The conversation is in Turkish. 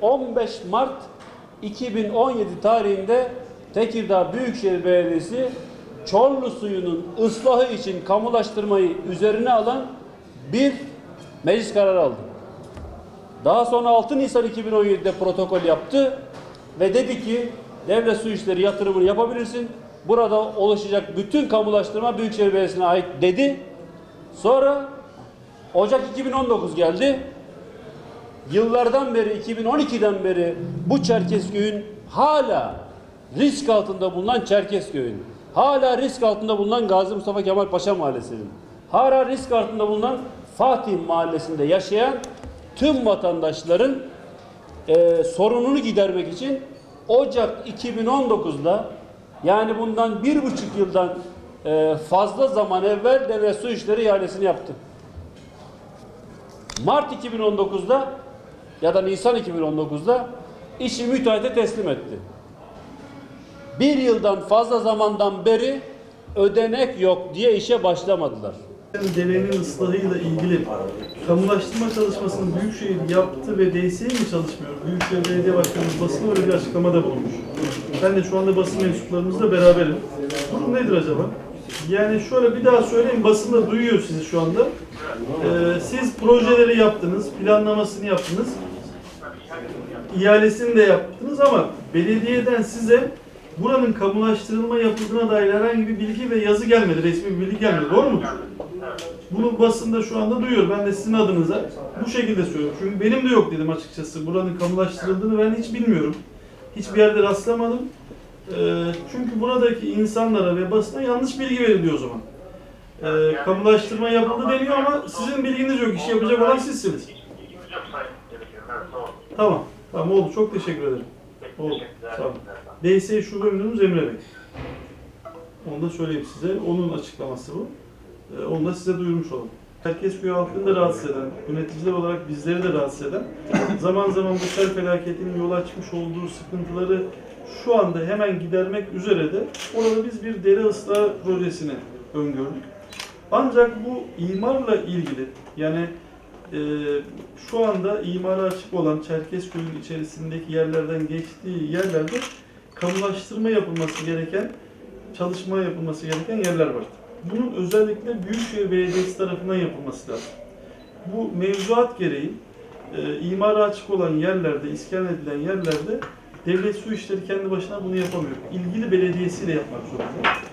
15 Mart 2017 tarihinde Tekirdağ Büyükşehir Belediyesi Çorlu suyunun ıslahı için kamulaştırmayı üzerine alan bir meclis kararı aldı. Daha sonra 6 Nisan 2017'de protokol yaptı ve dedi ki devlet su işleri yatırımını yapabilirsin. Burada oluşacak bütün kamulaştırma Büyükşehir Belediyesi'ne ait dedi. Sonra Ocak 2019 geldi. Yıllardan beri 2012'den beri bu Çerkezköy'ün hala risk altında bulunan Çerkezköy'ün, hala risk altında bulunan Gazi Mustafa Kemal Paşa Mahallesi'nin, hala risk altında bulunan Fatih Mahallesi'nde yaşayan tüm vatandaşların e, sorununu gidermek için Ocak 2019'da yani bundan bir buçuk yıldan e, fazla zaman evvel devlet su işleri ihalesini yaptı. Mart 2019'da ya da Nisan 2019'da işi müteahhite teslim etti. Bir yıldan fazla zamandan beri ödenek yok diye işe başlamadılar. Derenin ıslahıyla ilgili kamulaştırma çalışmasını Büyükşehir yaptı ve DSİ mi çalışmıyor? Büyükşehir Belediye Başkanı basına öyle bir açıklamada bulunmuş. Ben de şu anda basın mensuplarımızla beraberim. Durum nedir acaba? Yani şöyle bir daha söyleyeyim, basında duyuyor sizi şu anda. Ee, siz projeleri yaptınız, planlamasını yaptınız, ihalesini de yaptınız ama belediyeden size buranın kamulaştırılma yapıldığına dair herhangi bir bilgi ve yazı gelmedi, resmi bir bilgi gelmedi. Doğru mu? Bunu basında şu anda duyuyor. Ben de sizin adınıza bu şekilde söylüyorum. Çünkü benim de yok dedim açıkçası. Buranın kamulaştırıldığını ben hiç bilmiyorum. Hiçbir yerde rastlamadım. Ee, çünkü buradaki insanlara ve basına yanlış bilgi veriliyor o zaman. Ee, kamulaştırma yapıldı deniyor ama sizin bilginiz yok. İşi yapacak olan sizsiniz. Tamam. Tamam oldu. Çok teşekkür ederim. Oldu. Olun. DS Şube Müdürümüz Emre Bey. Onu da söyleyeyim size. Onun açıklaması bu. Ee, Onu da size duyurmuş olalım. Herkesköy halkını da rahatsız eden, yöneticiler olarak bizleri de rahatsız eden, zaman zaman bu sel felaketinin yol açmış olduğu sıkıntıları şu anda hemen gidermek üzere de orada biz bir dere ıslah projesini öngördük. Ancak bu imarla ilgili yani e, şu anda imara açık olan Çerkezköy'ün içerisindeki yerlerden geçtiği yerlerde kamulaştırma yapılması gereken, çalışma yapılması gereken yerler var. Bunun özellikle Büyükşehir Belediyesi tarafından yapılması lazım. Bu mevzuat gereği e, imara açık olan yerlerde, iskan edilen yerlerde devlet su işleri kendi başına bunu yapamıyor. İlgili belediyesiyle yapmak zorunda.